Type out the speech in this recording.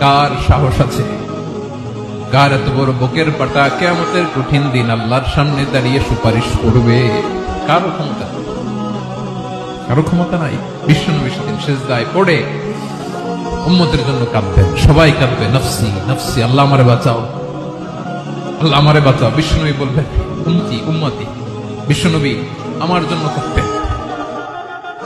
কার সাহস আছে? কার বুকের কঠিন দিন আল্লাহর সামনে দাঁড়িয়ে সুপারিশ করবে? কারও ক্ষমতা কারও ক্ষমতা নাই। বিশ্বনবী শেষ দায় পড়ে উম্মতের জন্য কাঁদবেন সবাই কাঁদবে, নফসি নফসি, আল্লাহ আমারে বাঁচাও। আল্লাহ আমারে বাঁচাও। বিষ্ণুনবী বলবেন উমতি উম্মতি বিষ্ণুনবী আমার জন্য কাঁদতেন